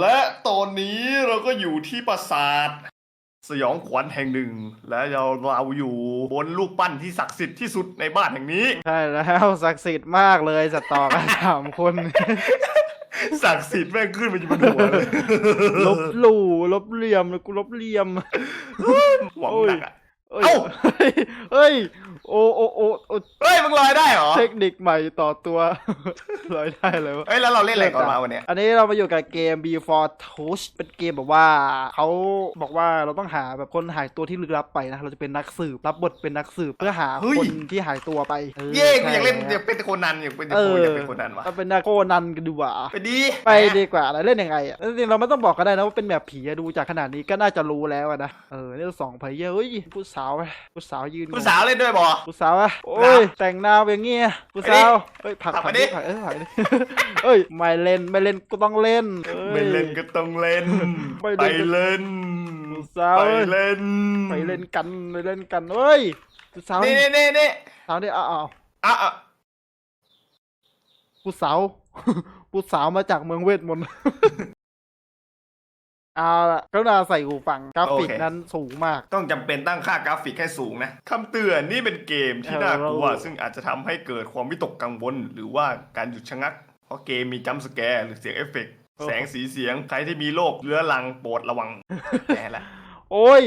และตอนนี้เราก็อยู่ที่ปราสาท สยองขวัญแห่งหนึ่ง และเราเราอยู่บนลูกปั้นที่ศักดิ์สิทธิ์ที่สุดในบ้านแห่งนี้ ใช่แล้วศักดิ์สิทธิ์มากเลยสตอกันสามคน ศักดิ์สิทธิ์แม่งขึ้นมาอยู่บนหัวเลยลบหลู่ลบเหลี่ยมกูลบเหลี่ยมหวังหนักอะ เอ้ย เอ้าเฮ้ยเฮ้ย โอโอโอโอเฮ้ยมึงลอยได้เหรอเทคนิคใหม่ต่อตัว ลอยได้เลยวะ เฮ้ยแล้วเราเล่นอะไรก่อนมาวันเนี้ย อันนี้เรามาอยู่กับเกม Before Touch เป็นเกมแบบว่าเขาบอกว่าเราต้องหาแบบคนหายตัวที่ลึกลับไปนะ เราจะเป็นนักสืบรับบทเป็นนักสืบเพื่อหาคนที่หายตัวไปออเย่กูอยากเล่นใช่อยากเป็นโคนันอยากเป็นเอโคออยากเป็นโคนันวะเราเป็นนักโคนันกันดีกว่า ไปดีไปดีกว่าแล้วเล่นยังไงอะจริงๆเราไม่ต้องบอกก็ได้นะว่าเป็นแบบผีอะดูจากขนาดนี้ก็น่าจะรู้แล้วอะนะ เออนี่สองเพลเยอร์เฮ้ยผู้สาวอะผู้สาวยืนผู้สาวเล่นด้วยบอ ผู้สาวอะโอ้ยแต่งหน้าอย่างเงี้ยผู้สาวเฮ้ยผลักผลักผลักมาดิดิผลักเอ้ยผลักดิเอ้ยไม่เล่นไม่เล่นก็ต้องเล่นอ้ยไม่เล่นก็ต้องเล่นไม่ไปเล่นเล่นผู้สาวไปเอ้ยเล่นไปเล่นกันไปเล่นกันเฮ้ยผู้สาวนี่นี่นี่นี่สาวนี่อ้าวอ้าวอะอะผู้สาวผู้สาวมาจากเมืองเวทมนต์ เอาละกรุณาใส่หูฟังกราฟิกนั้นสูงมาก ต้องจำเป็นตั้งค่ากราฟิกให้สูงนะคำเตือนนี่เป็นเกมที่เออน่ากลัวเราซึ่งอาจจะทำให้เกิดความวิตกกังวล หรือว่าการหยุดชะงัก เพราะเกมมีจัมป์สแกร์หรือเสียงเอฟเฟกต์แสงสีเสียงใครที่มีโรคเรื้อรังโปรดระวังแน่ละโอ้ย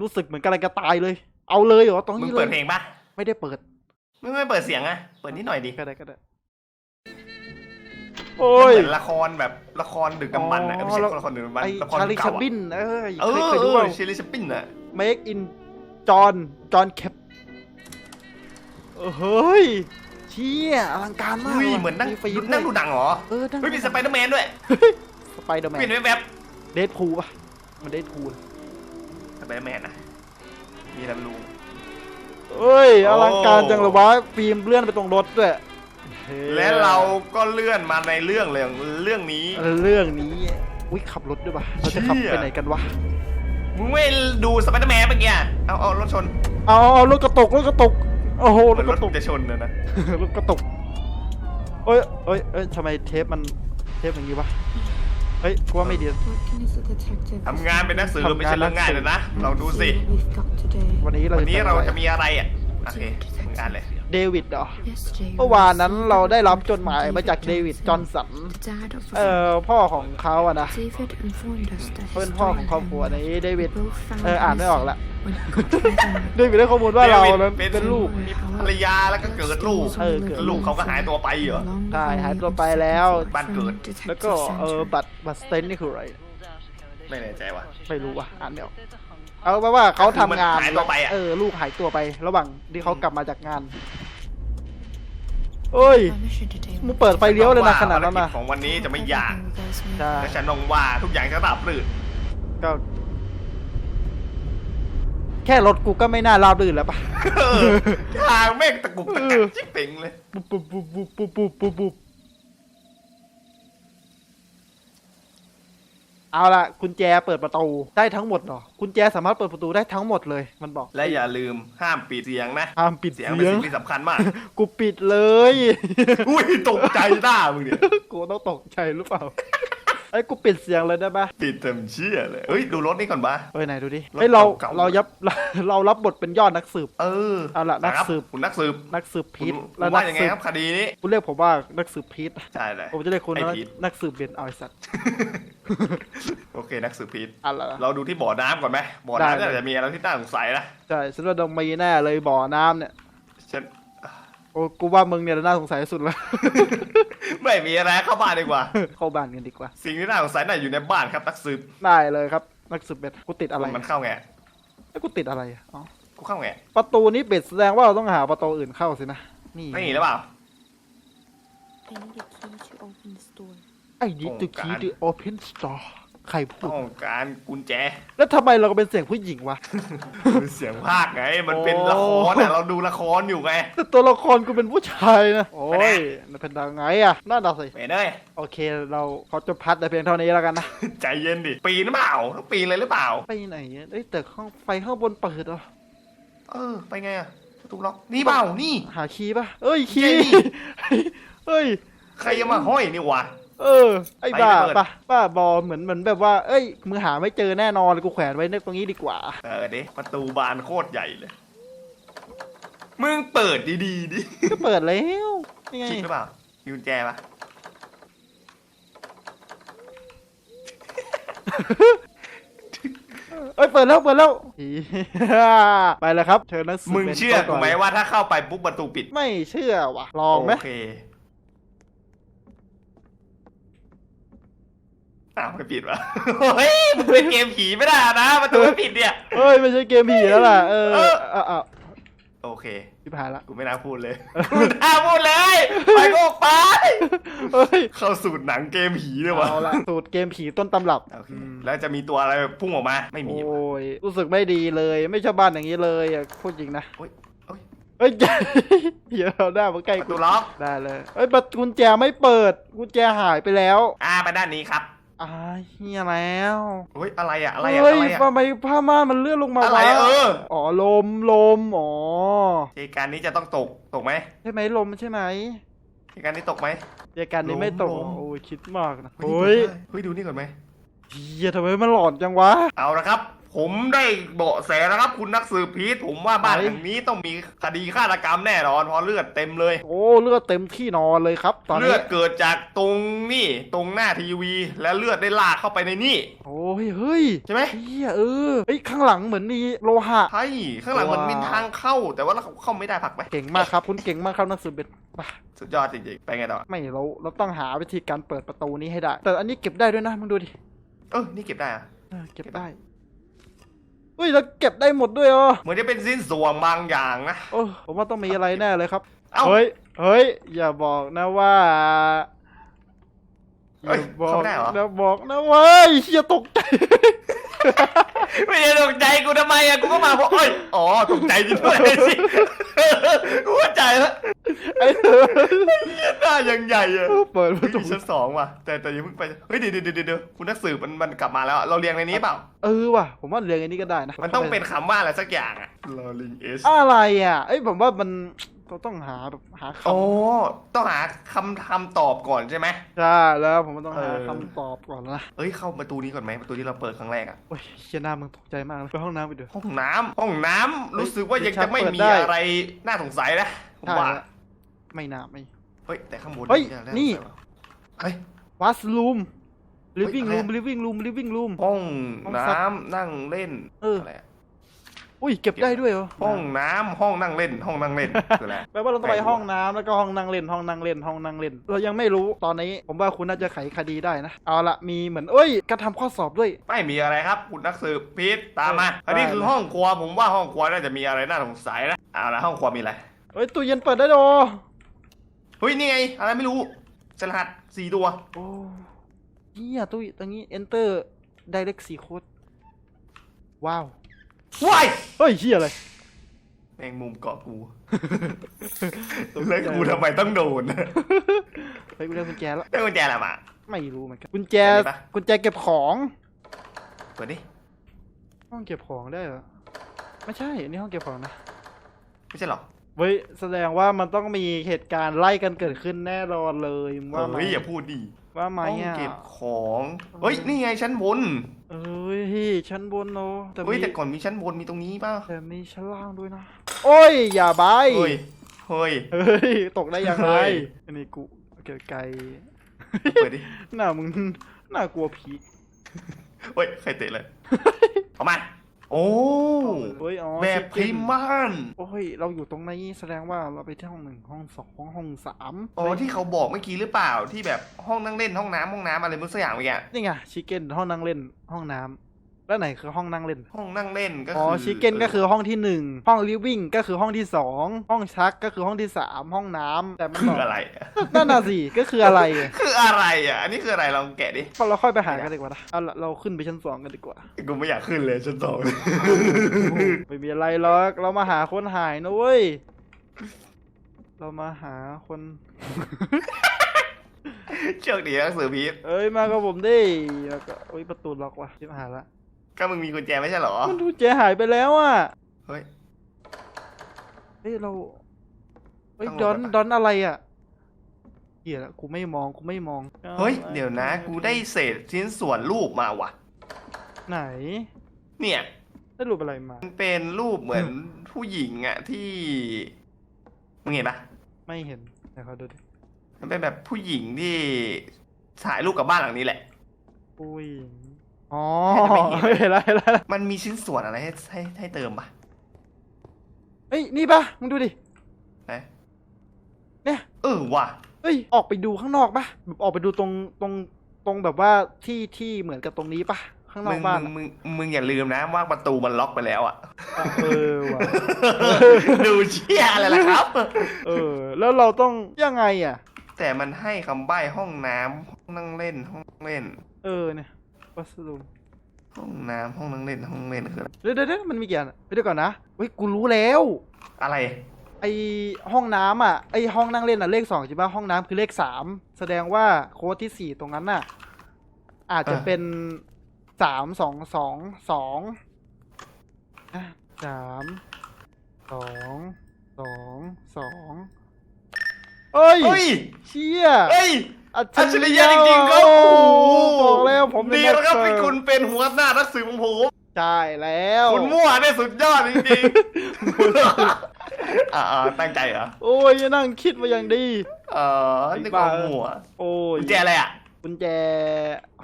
รู้สึกเหมือนกำลังจะตายเลย เอาเลยเหรอตรงมึงนี้เลเปิยดเพลงปะไม่ได้เปิดมึงไม่เปิดเสียงอะเปิดนิดหน่อยดิก็ได้ก็ได้ โอ้ย เหมือนละครแบบละครดึกดำบรรพ์นะเอ้ยไม่ใช่อ๋อละครดึกดำบรรไอพ์ละครชาลิเก่าชาอะบินเอ้ยเอเคยอเคยเอดูอว่า เชลิชปินอะ Make in จอห์นจอห์นแคปเฮ้ยเชี่ยอลังการมากอุ้ยว่ะเหมือนนั่งฟิล์มนั่งดูหนังเหรอเออนั่งเฮ้ยมีสไปเดอร์แมนด้วยสไปเดอร์แมเปลี่ยนนแวบเดดพูลป่ะ มันเดดพูลๆสไปเดอร์แมนนะมีอะไรไม่รู้เอ้ยโอ้อลังการจังเลยวะฟิล์มเลื่อนไปตรงรถด้วยเฮ้ และเราก็เลื่อนมาในเรื่องเรื่องเรื่องนี้ เรื่องนี้อุ้ยขับรถด้วยป่ะเราจะขับเชี่ยไปไหนกันวะมึงไม่ดูสไปเดอร์แมนเมื่อกี้อะเอาเอารถชนเอาเอาเอารถกระตกรถกระตกโอ้โหเหรมือถนกรถระตกจะชนนะนะรถกระตกเอ้ยเอ้ยเอ้ยทำไมเทปมันเทปอย่างนี้วะเฮ้ยกูว่าไม่ดี Working as a detective ทำงานเป็นนักสืบไม่ใช่เรื่องง่ายเลยนะลองดูสิ what we've got today. วันนี้เราวันนี้ทำเราอไจะมีอะไรอะโอเคมึงอ่านเลยเดวิดเหรอ Yesterday เมื่อวานนั้นเราได้รับจดหมายมาจากเดวิดจอห์นสัน the dad of เอ่อพ่อของเขาอะนะ David informed us that เขาเป็น his พ่อของ daughter ครอบครัวนี้เดวิด both found เอออ่านไม่ออกละ when he got to heaven. เดวิดได้ข้อมูลว่าเรานั้นเป็นเป็นลูกภรรยาแล้วก็เกิดลูก เออเกิดลูกเขาก็หายตัวไปเหรอ ใช่หายตัวไปแล้ว บ้านเกิด แล้วก็เออบัตรบัตรสเตนนี่คืออะไร ไม่แน่ใจว่ะ ไม่รู้ว่ะอ่านไม่ออก เอาแปลว่าเขาทำงานคือมันหายตัวไปอะ เออลูกหายตัวไป ระหว่างที่เขากลับมาจากงานเอ้ย Our mission today มึงเปิดไฟเลี้ยวเลยนะขนาดนั้นภารนะกิจของวันนี้จะไม่ยาก Everything you guys made. ใช่และฉันมองว่าทุกอย่างจะราบรื่นก็ แค่รถกูก็ไม่น่าราบรื่นแล้วปะ เออทางแม่งตะกุกตะกักจิ๊บเป่งเลย ปุ๊บปุ๊บปุ๊บปุ๊บปุ๊บปุ๊บปุ๊บ เอาละกุญแจเปิดประตูได้ทั้งหมดเหรอกุญแจสามารถเปิดประตูได้ทั้งหมดเลย มันบอก และอย่าลืมห้ามปิดเสียงนะห้ามปิดเสีเสียยงงเป็นสิ่งที่สำคัญมาก กูปิดเลย อุ้ยตกใจหน้ามึงเนี่ยกูต้องตกใจหรือเปล่าไอ้ยกูปิดเสียงเลยได้ปะปิดเต็มเชี่ยเลยเฮ้ยดูรถนี่ก่อนปะเฮ้ยไหนดูดิรถเฮ้ยเราเก่าๆ เรายับเรารับบทเป็นยอดนักสืบ เออเอาล่ะนักครับสืบ คุณนักสืบนักสืบคุพีทณและว่านักยังไงสืบครับคดีนี้คุณเรียกผมว่านักสืบพีทใช่เลย ผมจะเรียกคุณไอ้ว่าพีท นักสืบเบนเอาไอ้สัตว์ โอเคนักสืบพีทอะไรนะ เราดูที่บ่อน้ำก่อนไหมบ่อได้น้ำเลยน่าจะมีอะไรที่น่าสงสัยนะใช่ฉันว่าต้องมีแน่เลยบ่อน้ำเนี่ยฉันโอ้กูว่ามึงเนี่ยน่าสงสัยที่สุดแล้ว ไม่มีอะไรเข้าบ้านดีกว่า เข้าบ้านกันดีกว่า สิ่งที่น่าสงสัยน่าอยู่ในบ้านครับนักสืบได้เลยครับ นักสืบเบ็ดกูติดอะไรมันเข้าไงไอ้ยกูติดอะไรอะอ๋อกูเข้าไงประตูนี้ปิดแสดงว่าเราต้องหาประตูอื่นเข้าสินะนี่ไม่มีหรือเปล่า I need a key to open this door. ไอ้นี่ต้องตุการคีดิโอเพนสตอร์ใครพูด ต้องการกุญแจแล้วทำไมเราก็เป็นเสียงผู้หญิงวะ คือเสียงภาคไง มันเป็นโอ้ละครอะ เราดูละครอยู่ไง แต่ตัวละครกูเป็นผู้ชายนะ โอ้ไปไหนยมันเป็นยังไงอะน่าด่าสิไปเด้ยโอเค เราขอจบพัดแต่เพียงเท่านี้แล้วกันนะ ใจเย็นดิ ปีนหรือเปล่าต้องปีนเลยหรือเปล่า ไปไหนอะเอ้ยแต่ข้างไฟข้างบนเปิดเหรอ เออ ไปไงอะประตูล็อก นี่เปล่า นี่ หาคีย์ป่ะเอ้ยคีเจย์นี่เฮ้ย ใครจะมาห้อยนี่วะ เออ ไอ้บ้าไปเปิดปะบ้าบอเหมือนเหมือนแบบว่า เอ้ยมึงหาไม่เจอแน่นอนกูแขวนไว้ในตรงนี้ดีกว่า เออเด้ประตูบานโคตรใหญ่เลย มึงเปิดดีๆดิก็เปิดแล้วนี่ไงคิดหรือเปล่ามีกุญแจปะ เอ้ยเปิดแล้วเปิดแล้วอีไปแล้วครับเชิญนะมึงเชื่อกูไหมว่าถ้าเข้าไปปุ๊บประตูปิด ไม่เชื่อว่ะลองไหมโอเค อ้าวไม่ปิดวะเฮ้ยมึงเป็นเกมผีไม่ได้นะประตูไม่ปิดเนี่ยเฮ้ยไม่ใช่เกมผีแล้วล่ะ เออเอออะอะโอเคชิบหายละ กูไม่น่าพูดเลยกูไม่น่าพูดเลย ไปก็ออกไป เฮ้ย เข้าสูตรหนังเกมผีเลยวะเอาละสูตรเกมผีต้นตำรับ โอเค แล้วจะมีตัวอะไรพุ่งออกมา ไม่มี โอ้ย รู้สึกไม่ดีเลย ไม่ชอบบ้านอย่างนี้เลยอะพูดจริงนะโอ้ยโอ้ยเฮ้ยเดี๋ยวเอาหน้ามาใกล้ประกูตูล็อก ได้เลย เอ้ยประตูกุญแจไม่เปิด กุญแจหายไปแล้ว อ่าไปด้านนี้ครับ อ่าเฮียแล้วเฮ้ยอะไรอะอะไรอะเฮ้ยอะไรอะทำไมผ้าม่านมันเลื่อนลงมาอะไรวะอะเอออ๋อลมลมอ๋อเหตุการณ์นี้จะต้องตกตกไหมใช่ไหมลมใช่ไหมเหตุการณ์นี้ตกไหมเดียการนี้ไม่ตกลม โอ้ยคิดมากนะเฮ้เฮ้ยยเฮ้ยดูนี่ก่อนไหมเฮียทำไมมันหลอนจังวะ เอาละครับ ผมได้เบาะแสแล้วครับ คุณนักสืบพีทผมว่าบ้านไหนหลังนี้ต้องมีคดีฆาตกรรมแน่นอนเพราะเลือดเต็มเลย โอ้เลือดเต็มที่นอนเลยครับ ตอนเลืนี้อดเกิดจากตรงนี่ตรงหน้าทีวี และเลือดได้ลากเข้าไปในนี่ โอ้ยเฮ้ยใช่ไหม เฮียเออเฮ้ยข้างหลังเหมือนมีโลหะ ใช่ข้างหลังมันมีทางเข้า แต่ว่าเราเข้าไม่ได้ผลักไปเก่งมากครับ คุณเก่งมากครับนักสืบเบ็ดไปสุดยอดจริงๆไปไงต่อไม่เราเราต้องหาวิธีการเปิดประตูนี้ให้ได้ แต่อันนี้เก็บได้ด้วยนะมึงดูดิเออนี่เก็บได้อะเออเก็บได้ เฮ้ยแล้วเก็บได้หมดด้วยเหรอเหมือนจะเป็นสิ้นส่วนบางอย่างนะ โอ้ผมว่าต้องมีอะไรแน่เลยครับเอ้า เฮ้ยเฮ้ยอย่าบอกนะว่าอเอ้ยย่าบอกเข้าไม่ได้เหรอ นะบอกนะเว้ยเฮียตกใจ ไม่ได้ตกใจกูทำไมอะกูก็มาเพราะเอ้ยอ๋อตกใจจริงด้วยสิกูเข้าใจแล้วไอ้เธอหน้ายังใหญ่อะเปิดปเฮ้ยระตูมีชั้นสองว่ะ แต่แต่อย่าเพิ่งไปเฮ้ยเดี๋ยวเดี๋ยวเดี๋ยวเดี๋ยวคุณนักสืบมันมันกลับมาแล้วอะเราเรียงในนี้เปล่าเออว่ะผมว่าเรียงอันนี้ก็ได้นะมันต้องเป็นคำว่าอะไรสักอย่างอะลอลิงเอสอะไรอะเอ้ยผมว่ามัน เราต้องหาแบบหาคโอ้ต้องหาคำคำตอบก่อนใช่ไหมำใช่แล้วผมว่าต้องหาเออ คำตอบก่อนนะเอ้ยเข้าประตูนี้ก่อนไหมประตูที่เราเปิดครั้งแรกอะโอ้ยเชียหน้ามึงตกใจมากเลยไปห้องน้ำไปดู ห้องน้ำห้องน้ำรู้สึกว่าเฮ้ยัยงจะไม่เปิดมีได้อะไรน่าสงสัยนะผมใช่ว่าแล้วไม่น่าไม่ เฮ้ยแต่ข้างบนเฮ้ยจะนี่เฮ้ย วัสลูม living เฮ้ย room อะไรอะ living room living room ห้องห้องน้ซักำนั่งเล่นเอออะไรอะ อุ้ยเก็บได้ด้วยเหรอห้องน้ำห้องนั่งเล่น ห้องนั่งเล่นคืออะไรแปลว่าเราต้องไปไม่รู้ห้องน้ำแล้วก็ห้องนั่งเล่นห้องนั่งเล่นห้องนั่งเล่น เรายังไม่รู้ตอนนี้ ผมว่าคุณน่าจะไขคดีได้นะ เอาละมีเหมือนเอ้ยการทำข้อสอบด้วย ไม่มีอะไรครับ คุณนักสืบพีทตามมาเอออันนี้คือได้เลยห้องครัวผมว่าห้องครัวน่าจะมีอะไรน่าสงสัยนะเอาละห้องครัวมีอะไรเอ้ยตู้เย็นเปิดได้ดอเฮ้ยนี่ไงอะไรไม่รู้สรหัสสี่ตัวโอ้เฮียตู้ตรงนี้ enter direct C code ว้าว ว้ายเฮ้ยเฮียอะไร แมงมุมเกาะกู แล้วกูทำไมต้องโดนเฮ้ยกูได้กุญแจแล้วได้กุญแจอะไรมา ไม่รู้เหมือนกันกุญแจเปิดดิปะ กุญแจเก็บของเปิดดิ ห้องเก็บของได้เหรอไม่ใช่อันนี้ห้องเก็บของนะไม่ใช่หรอเฮ้ยแสดงว่ามันต้องมีเหตุการณ์ไล่กันเกิดขึ้นแน่นอนเลยมึงว่าไหมเฮ้ยอย่าพูดดิ ว่าไหมห้องอะเก็บของเฮ้ยนี่ไงชั้นบนเอ้ยชั้นบนเนาะแต่เฮ้ยมีแต่ก่อนมีชั้นบนมีตรงนี้ป่ะแต่มีชั้นล่างด้วยนะ โอ้ย อย่าบายเฮ้ยเฮ้ย เฮ้ย ตกได้ยังไงเฮ้ย อันนี้กูเกิดไกลเปิดดิหน้ามึงน่ากลัวผี เฮ้ยใครเตะเลยเอามา โอ้เฮ้ยอ๋อแบบพริมบ้านโอ้ย เราอยู่ตรงนี้แสดงว่าเราไปที่ห้องหนึ่งห้องสองห้องสามอ๋อที่เขาบอกเมื่อกี้หรือเปล่าที่แบบห้องนั่งเล่นห้องน้ำห้องน้ำอะไรมึงสักอย่างเมื่อกี้นี่ไงชิคเก้นห้องนั่งเล่นห้องน้ำ แล้วไหนคือห้องนั่งเล่น ห้องนั่งเล่นก็อ๋อคือชิคเก้นก็คือห้องที่หนึ่งห้องลิฟวิ่งก็คือห้องที่สองห้องชักก็คือห้องที่สามห้องน้ำแต่มันคืบออกอะไรอะนั่นน่ะสิก็คืออะไรคืออะไรอะ อันนี้คืออะไรลองแกะดิ เราค่อยไปหากันดีกว่านะเอาละเราขึ้นไปชั้นสองกันดีกว่า กูไม่อยากขึ้นเลยชั้นสองไม่มีอะไรหรอกเรามาหาคนหายนะเว้ย เรามาหาคน เชือกดีนักสือพีทเอ้ยมากับผมดิแล้วก็โอ้ยประตูล็อกว่ะชิบหายละ ก็มึงมีกุญแจไม่ใช่เหรอ มันดูเจหายไปแล้วอะ เฮ้ย เฮ้ยเรา เฮ้ย ต้องดลองนไปปะ ดอนอะไรอะเหี้ยละกูไม่มอง กูไม่มองเฮ้ย เดี๋ยวนะ กูได้เศษชิ้นส่วนรูปมาว่ะ ไหน เนี่ย ได้รูปอะไรมา มันเป็นรูปเหมือนผู้หญิงอะที่มึงเห็นปะไม่เห็นไหนขอดูดิ มันเป็นแบบผู้หญิงที่ถ่ายรูปกับบ้านหลังนี้แหละอุ้ย อ๋อไม่เห็นเห็นแล้วเห็นแล้วมันมีชิ้นส่วนอะไรให้ให้ให้เติมปะเฮ้ยนี่ปะมึงดูดินะเนี่ยเออว่ะเฮ้ยออกไปดูข้างนอกปะแบบออกไปดูตรงตรงตรงแบบว่าที่ที่เหมือนกับตรงนี้ปะข้างนอมึกงบ้านมึงอะมึงมึงอย่าลืมนะว่าประตูมันล็อกไปแล้วอะอะ เออว่ะดูเชี่ยอะไรล่ะครับ เออ แล้วเราต้องยังไงอะ แต่มันให้คำใบ้ห้องน้ำห้องนั่งเล่นห้องเล่น เออเนี่ย วัสดุห้องน้ำห้องนั่งเล่นห้องเล่นคืออะไรเดี๋ยวเดี๋ยวเดี๋ยวมันมีกี่อันอะไปดูก่อนนะเฮ้ยกูรู้แล้ว อะไร ไอห้องน้ำอะไอห้องนั่งเล่นอะเลขสองใช่ปะห้องน้ำคือเลขสามแสดงว่าโค้ดที่สี่ตรงนั้นน่ะ อาจจะเออเป็นสามสองสองสองอะสามสองสองสองเอ้ยเฮ้ยเชี่ยเฮ้ย อัจอัจฉริยะจริงๆครับโอ้โอ้โหบอกแล้วผมเป็นดีแล้วครับนักที่เสิคุณเป็นหัวหน้านักสืบของผมใช่แล้วคุณมั่วได้สุดยอดจริงๆอ่าๆตั้งใจเหรอโอ้ยนั่งคิดมาอย่างดีเออนึกว่ามั่วโอ้ยกุญแจอะไรอะกุญแจ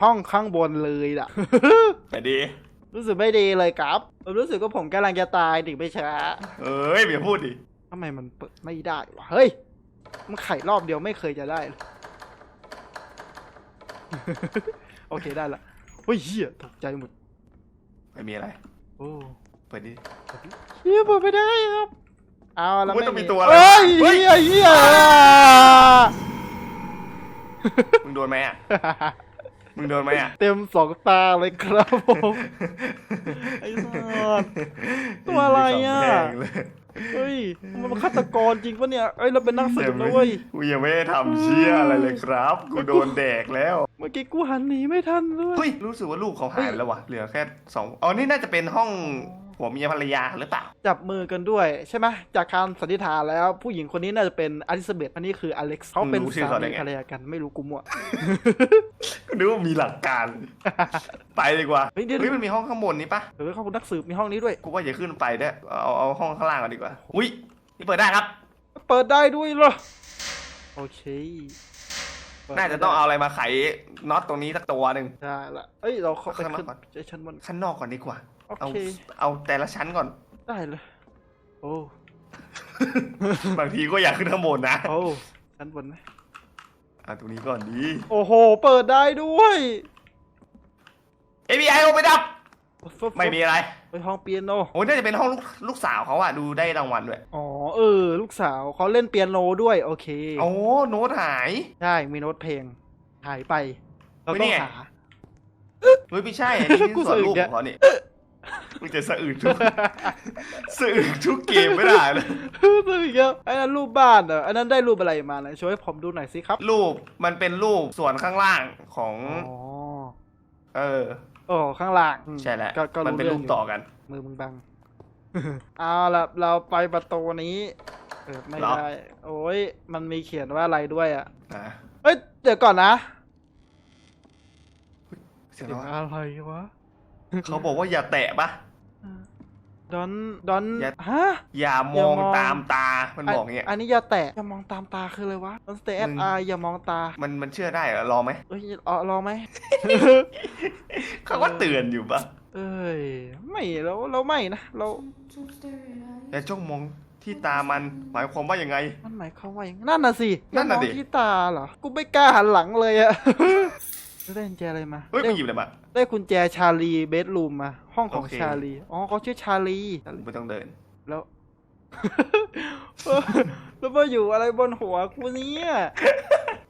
ห้องข้างบนเลยล่ะไปดีรู้สึกไม่ดีเลยครับผมรู้สึกว่าผมกำลังจะตายถึงไม่ช้าเอ้ยอย่าพูดดิทำไมมันเปิดไม่ได้วะเฮ้ย มันไขรอบเดียวไม่เคยจะได้เลย โอเคได้ละเฮ้ยเฮียตกใจหมดไม่มีอะไร โอ้เปิดดิเฮียเปิดไม่ได้ครับเอาแล้วมันต้องมีตัวอะไรเฮ้ยเฮ้ยเฮียเฮียมึงโดนไหมอะมึงโดนไหมอะเต็มสองตาเลยครับผมไอ้สัสตัวอะไรอะสงแพง เลยเฮ้ย มันเป็นฆาตกรจริงปะเนี่ยเอ้ยเราเป็นนักสืบนะเว้ย กูยังไม่ได้ทำเชี่ยอะไรเลยครับ กูโดนแดกแล้ว เมื่อกี้กูหันหนีไม่ทันด้วย เฮ้ย รู้สึกว่าลูกเขาหายไปแล้ววะเหลือแค่สองอ๋อ นี่น่าจะเป็นห้องผัวเมียภรรยาหรือเปล่า จับมือกันด้วยใช่ไหมจากการสันนิษฐานแล้วผู้หญิงคนนี้น่าจะเป็นอลิซาเบธอันนี้คืออเล็กซ์เขาเป็นรู้ชื่อสาเขาได้มีไงภรรยากันไม่รู้กูมั่ว นึกว่ามีหลักการ ไปดีกว่าเฮ้ยเดี๋ยว เฮ้ยมันมีห้องข้างบนนี้ปะเดี๋ยวเขานักสืบมีห้องนี้ด้วย กูว่าอย่าขึ้นไปเด้อเอาเอาห้องข้างล่างก่อนดีกว่าอุ้ยนี่เปิดได้ครับ เปิดได้ด้วยเหรอ โอเคเปิดน่าจะต้องเอาอะไรมาไขน็อตตรงนี้สักตัวหนึ่ง ได้ละเอ้ย เราเข้าไปข้างนอกขึ้นก่อนใจชั้นบน ข้างนอกก่อนดีกว่า โอเอาเค เอาแต่ละชั้นก่อน ได้เลย โอ้ บางทีก็อยากขึ้นข้างบนนะ โอ้ชั้นบนไหม อะตรงนี้ก่อนดีโอ้โห เปิดได้ด้วย ABI โอไปดับ ฟึบไม่มีอะไร ไปห้องเปียโน โอ้ยน่าจะเป็นห้องลูกลูกสาวเขาอะดูได้รางวัลด้วย อ๋อ เออ ลูกสาวเขาเล่นเปียโนด้วย โอเค โอ้โน้ตหาย ใช่ มีโน้ตเพลง หายไป เราเฮ้ยต้นี่องไง หา เฮ้ยไม่ใช่อันนี้กูที่สอนสะอึกรูปเนี่ย ของเขานี่ มึงจะสะอึกทุกสะอึกทุกเกมไม่ได้เลยตัวอีกแล้วอันนั้นรูปบ้านเหรออันนั้นได้รูปอะไรมานะช่วยให้ผมดูหน่อยสิครับ รูปมันเป็นรูปส่วนข้างล่างของอ๋อเออโอ้ข้างล่างอืมใช่แหละก็ก็มันเป็นรูปงยู่ต่อกัน มือมึงบังเอาละเราไปประตูนี้เปิดไม่เหรอได้ โอ้ยมันมีเขียนว่าอะไรด้วยอะนะเอ้ยเดี๋ยวก่อนนะเสียงเสียงอะไรวะอะไรวะ เขาบอกว่าอย่าแตะปะดอนดอนอย่าฮะอย่ามองอย่ามองตามตา มันบอกอย่างเงี้ยอันนี้อย่าแตะอย่ามองตามตาคืออะไรวะ Don't stay at มึง eye อย่ามองตา มันมันเชื่อได้เหรอรอไหมเอ้ยเอารอไหมเขาก็เตือนอยู่ปะเอ้ยไม่เราเราไม่นะเราอย่าจ้องมองที่ตามันหมายความว่ายังไง มันหมายความว่าอย่างนั่นน่ะสินั่นน่ะอย่ามองดิที่ตาเหรอกูไม่กล้าหันหลังเลยอะ ได้กุญแจอะไรมาเฮ้ยได้มึงหยิบอะไรมาได้กุญแจชาลีเบดรูมมา ห้องของโอเค ชาลีอ๋อเขาชื่อชาลี ไม่ต้องเดิน แล้ว แล้วมาอยู่อะไรบนหัวกูเนี่ย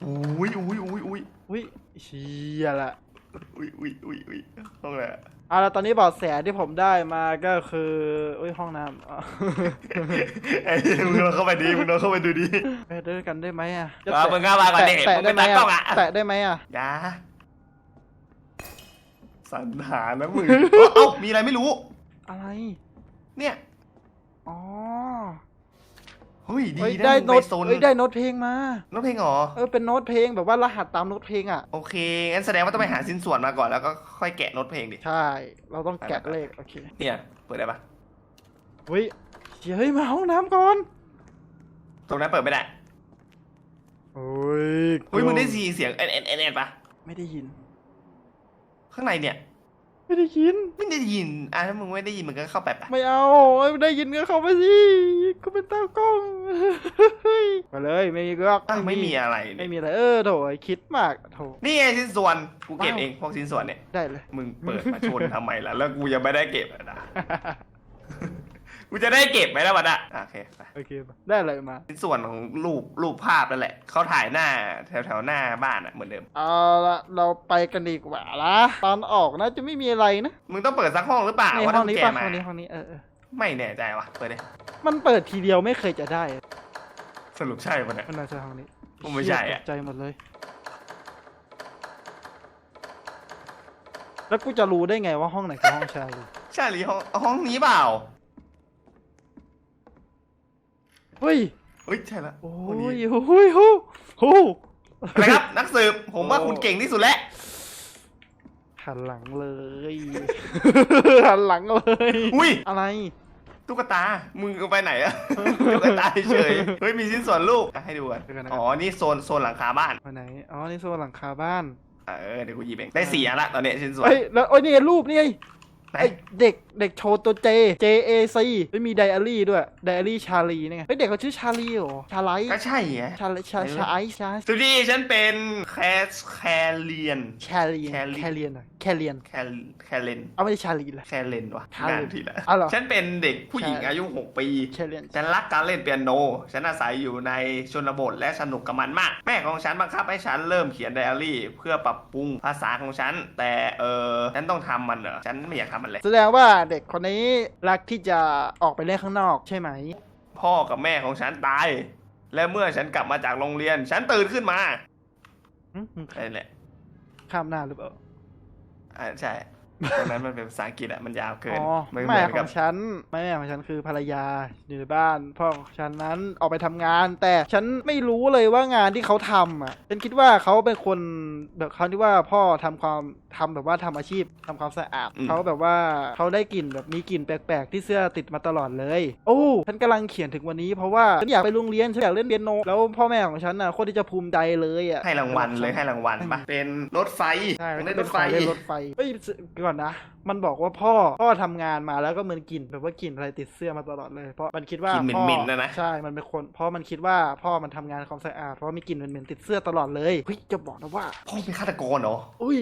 อุ้ยอุ้ยอุ้ยอุ้ยอุ้ยเชียละอุ้ยอุ้ยอุ้ยอุ้ยห้องอะไรอะเอาละตอนนี้เบาะแสที่ผมได้มาก็คืออุ้ยห้องน้ำอ๋อไอ้มึงลองเข้าไปดีมึงลองเข้าไปดูดิ ไปด้วยกันได้ไหมอะจะอะมึงเข้ามาก่อนดิแตะมึงได้เป็นไหมตากล้องอะอะแตะได้ไหมอะ อย่า สันหานะมึง เอ้าเอ้ามีอะไรไม่รู้ อะไร เนี่ย อ๋อเฮ้ยดีเฮ้ยนะได้มึงโน้ตปโซนเฮ้ยได้โน้ตเพลงมาโน้ตเพลงเหรอ เออเป็นโน้ตเพลงแบบว่ารหัสตามโน้ตเพลงอะ โอเค งั้นแสดงว่าต้องไปหาชิ้นส่วนมาก่อนแล้วก็ค่อยแกะโน้ตเพลงดิ ใช่ เราต้องแกะเลข โอเคเนี่ย เปิดได้ปะเฮ้ยเฮ้ยมาห้องน้ำก่อนตรงนั้นเปิดไม่ได้โอ้ยเฮ้ยมึงได้ยินเสียงเอ็นเอ็นเอ็นเอ็นปะไม่ได้ยิน ข้างในเนี่ย ไม่ได้ยิน ไม่ได้ยิน อะถ้ามึงไม่ได้ยินมึงก็เข้าไปปะไม่เอาได้ยินก็เข้าไปสิก็เป็นตากล้องมาเลยไม่มีก็อ้าวไม่มีอะไรไม่เนี่ยมีอะไรเออโถไอ้คิดมากโถนี่ไงชิ้นส่วนกูเก็บว้าวเองพวกชิ้นส่วนเนี่ย ได้เลย มึงเปิดมาชนทำไมล่ะ แล้วกูยังไม่ได้เก็บอะนะ กูจะได้เก็บไหมล่ะวะน่ะอะโอเคไปโอเคปะได้อะไรมา ชิ้นส่วนของรูปรูปภาพนั่นแหละ เขาถ่ายหน้าแถวแถวๆหน้าบ้านอะเหมือนเดิม เอาละเราไปกันดีกว่าละตอนออกนะจะไม่มีอะไรนะมึงต้องเปิดสักห้องหรือเปล่าในว่าห้ต้อองงนี้แจปะมาห้องนี้ห้องนี้เออเออไม่แน่ใจวะเปิดเลยมันเปิดทีเดียวไม่เคยจะได้สรุปใช่ปะเนี่ย มันน่าจะห้องนี้ผมไม่ใช่อะ เหี้ยตกใจหมดเลย แล้วกูจะรู้ได้ไงว่าห้องไหนคือห้องชาย ใช่หรือห้องห้องนี้เปล่า เฮ้ยเฮ้ยใช่ละโอ้ห้องนี้ยโอ้ยโอ้ยโอ้ยนะครับนักสืบผมว่าโอ้คุณเก่งที่สุดแล้วหันหลังเลย หันหลังเลย อุ้ยอะไร ตุ๊กตา มึงเอาไปไหนอะตุ๊กตาเฉยเฮ้ยมีชิ้นส่วนลูกอะให้ดูกันเดี๋ยวก่อนนะครับ อ๋อนี่โซนโซนหลังคาบ้านมาไหน อ๋อ นี่โซนหลังคาบ้าน เออเดี๋ยวกูหยิบเองได้สี่อันละตอนนี้ชิ้นส่วน เฮ้ย แล้วโอ้ยนี่ไงรูปนี่ไง ไหนไอเด็กเด็กโชว์ตัว J J A C ไม่มีไดอารี่ด้วยไดอารี่ชาลีนี่ไงเฮ้ยเด็กเขาชื่อชาลีเหรอชาไลท์ก็ใช่ไงชาไลชาชาไอซ์ชาสวัสดีฉันเป็นแคสแคเลียนแคเลียนแคเลียนแคเลียนอะแคเลียนแคลแคเลนเอาไม่ใช่ชาลีเลยแคเลนวะแคเลนงานทีละอ๋อเหรอฉันเป็นเด็กผู้หญิงใช่อายุหกปีแคเลียนฉันรักการเล่นเปียโน ฉันอาศัยอยู่ในชนบทและสนุกกับมันมาก แม่ของฉันบังคับให้ฉันเริ่มเขียนไดอารี่ เพื่อปรับปรุงภาษาของฉัน แต่เออฉันต้องทำมันเหรอฉันไม่อยากทำมันเลยแสดงว่าเด็กคนนี้รักที่จะออกไปเล่นข้างนอกใช่ไหม พ่อกับแม่ของฉันตาย และเมื่อฉันกลับมาจากโรงเรียน ฉันตื่นขึ้นมาอืมนั่นแหละข้ามหน้าหรือเปล่าอ่าใช่ ตรงนั้นมันเป็นภาษาอังกฤษอะมันยาวเกินอ๋อไม่เหแม่มือนขกัอบงฉันแม่ของฉันคือภรรยาอยู่ในบ้านพ่อของฉันนั้นออกไปทำงาน แต่ฉันไม่รู้เลยว่างานที่เขาทำอะฉันคิดว่าเขาเป็นคนแบบเขาที่ว่าพ่อทำความทำแบบว่าทำอาชีพทำความสะอาดอืมเขาแบบว่าเขาได้กลิ่นแบบมีกลิ่นแปลกๆ ที่เสื้อติดมาตลอดเลย โอ้ฉันกำลังเขียนถึงวันนี้เพราะว่าฉันอยากไปโรงเรียนฉันอยากเล่นเปียโนแล้วพ่อแม่ของฉันน่ะโคตรที่จะภูมิใจเลยอะให้รางวัลเลยให้รางวัลปะเป็นรถไฟใช่เป็นเป็นรถไฟของเล่นรถไฟเฮ้ยก่อนนะ มันบอกว่าพ่อพ่อทำงานมาแล้วก็เหมือนกลิ่นแบบว่ากลิ่นอะไรติดเสื้อมาตลอดเลย เพราะมันคิดว่ากลิ่นพ่อเหม็นๆนะนะ ใช่มันเป็นคนเพราะมันคิดว่าพ่อมันทำงานความสะอาดเพราะมีกลิ่นเหม็นๆติดเสื้อตลอดเลยเฮ้ยจะบอกนะว่า พ่อเป็นฆาตกรเหรออุ้ย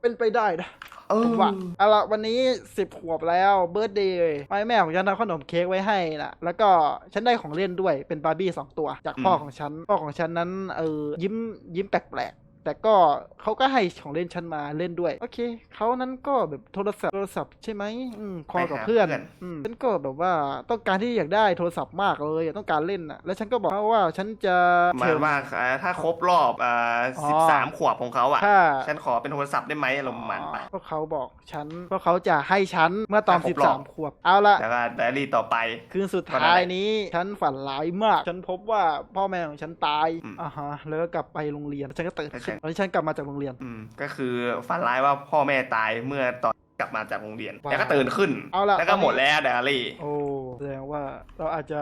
เป็นไปได้นะ เออว่าเอาละวันนี้สิบขวบแล้วเบิร์ดเดย์แม่แม่ของฉันทำขนมเค้กไว้ให้นะแล้วก็ฉันได้ของเล่นด้วยเป็นบาร์บี้สองตัว จากพ่อของฉัน พ่อของฉันนั้นเออยิ้มยิ้มแปลกๆ แต่ก็เขาก็ให้ของเล่นฉันมาเล่นด้วย โอเคเขานั้นก็แบบโทรศัพท์โทรศัพท์ใช่ไหมอืมคอลกับเพื่อนอืมฉันก็แบบว่าต้องการที่อยากได้โทรศัพท์มากเลยอยากต้องการเล่นน่ะ แล้วฉันก็บอกเขาว่าฉันจะหมายว่าอ่าถ้าครบรอบอ่าอ๋อสิบสามขวบของเขาอะถ้าฉันขอเป็นโทรศัพท์ได้ไหมอารมณ์ประมันปะพวกเขาบอกฉันว่าเขาจะให้ฉันเมื่อตอนถ้าครสิบบรอสาบมขวบเอาละแล้วก็ไดอารี่ต่อไปคืนสุดก็นั่นท้ายแหละนี้ฉันฝันร้ายมาก ฉันพบว่าพ่อแม่ของฉันตายอืมอ่าฮะแล้วก็กลับไปโรงเรียนฉันก็ตื่นใช่ขึ้นตอนที่ฉันกลับมาจากโรงเรียน อืม ก็คือฝันร้ายว่าพ่อแม่ตายเมื่อตอนกลับมาจากโรงเรียนว้าวแล้วก็ตื่นขึ้น เอาล่ะแล้วก็ตอนนี้หมดแล้วไดอารี่ โอ้แสดงว่าเราอาจจะ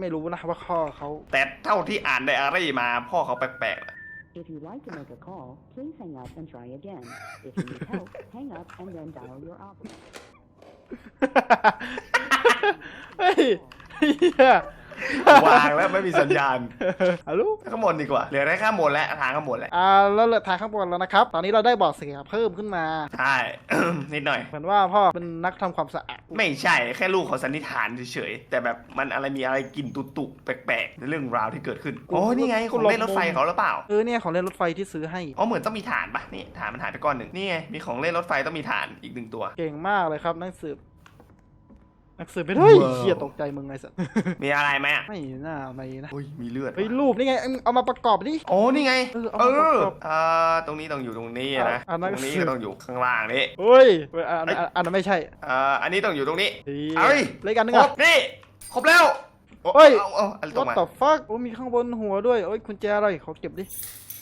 ไม่รู้นะว่าข้อเขา แต่เท่าที่อ่านไดอารี่มาพ่อเขาแปลกๆนะ If you'd like to make a call, please hang up and try again. If you need help, hang up and then dial your operator. เฮ้ยเหี้ย วางแล้วไม่มีสัญญาณฮัลโหลข้างบนดีกว่าเหลือได้ข้างบนแล้วทางข้างบนแล้วอ่าแล้วเหลือทางข้างบนแล้วนะครับ ตอนนี้เราได้เบอดเสียเพิ่มขึ้นมา ใช่ นิดหน่อย เหมือนว่าพ่อเป็นนักทำความสะอาด ไม่ใช่แค่ลูกเขาสันนิษฐานเฉยๆ แต่แบบมันอะไรมีอะไรกลินตุตุแปลกๆในเรื่องราวที่เกิดขึ้น โอ้นี่ไงของเล่นรถไฟเขาหรือเปล่า เออเนี่ยของเล่นรถไฟที่ซื้อให้ อ๋อเหมือนต้องมีฐานปะนี่ฐานมันหายไปก้อนหนึ่งนี่ไงมีของเล่นรถไฟต้องมีฐานอีกหนึ่งตัว เก่งมากเลยครับนักสืบ นักสืบไปเฮ้ยว้าวเชี่ยตกใจมึงไงสัตว์มีอะไรไหมอะไม่น่าไม่นะอุ้ยมีเลือดเฮ้ยว่ะรูปนี่ไงเอาเอามาประกอบดิ โอ้นี่ไง เออเอาเอมาประอกอบอ่าตรงนี้ต้องอยู่ตรงนี้นะอะอันนั้นตรงนี้คือก็ต้องอยู่ข้างล่างนี่เฮ้ยเว้ยอันอันอันอันนั้นไม่ใช่อ่าอันนี้ต้องอยู่ตรงนี้เฮ้ยเอ้ยเลยกันนึงครอะบนี่ครบแล้วโอเฮ้ยเอาเอาอะไรตก What มา the fuck โอ้มีข้างบนหัวด้วยโอ้ยกุญแจอะไรขอเก็บดิ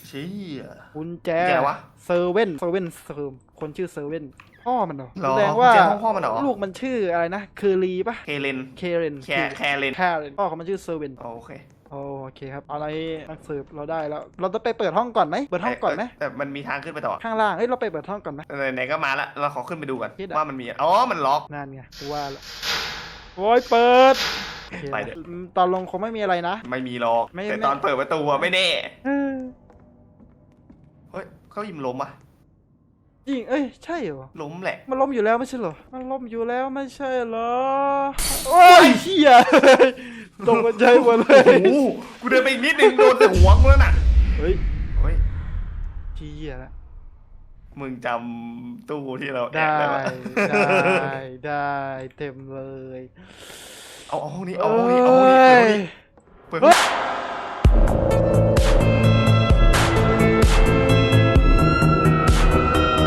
เชี่ยกุญแจกุญแจวะเซอร์เว่นเซอร์เว่นเซอร์คนชื่อเซอร์เว่น พ่อมันเหรอหรอแสดงว่ากุญแจห้องพ่อมันเหรอ ลูกมันชื่ออะไรนะคือรีปะเคเลนเคเรนแคแคเลนแคเรนพ่อเขามันชื่อเซอร์เว่นโอเคโอเคครับอะไรนักสืบเราได้แล้ว เราจะไปเปิดห้องก่อนไหมเปิดห้องก่อนไหมแต่มันมีทางขึ้นไปต่อข้างล่างเอ้ยเราไปเปิดห้องก่อนไหมไหนๆก็มาละเราขอขึ้นไปดูกันคิดอะว่ามันมีอ๋อมันล็อกนั่นไงกูว่าแล้วโอ้ยเปิดโอเคไปเถอะอืมตอนลงคงไม่มีอะไรนะ ไม่มีล็อกไม่แต่ไม่ตอนเปิดประตูอะไม่แน่เออเฮ้ยเขายิมล้มอะ จริง เอ้ย ใช่เหรอ ล้มแหละ มันล้มอยู่แล้วไม่ใช่เหรอ มันล้มอยู่แล้วไม่ใช่เหรอ โอ้ยเฮียตกใจหมดเลโอ้ย โหกูเดินไปอีกนิดนึงโดนแต่หัวกูแล้วน่ะเฮ้ยเฮ้ย เฮียละมึงจำตู้ที่เราแอได้ บได้ปะได้ ได้เต็มเลยเอาเอาห้องนี้เอาห้องนี้เอาห้องนี้เปิดห้องนี้เปิดห้องนี้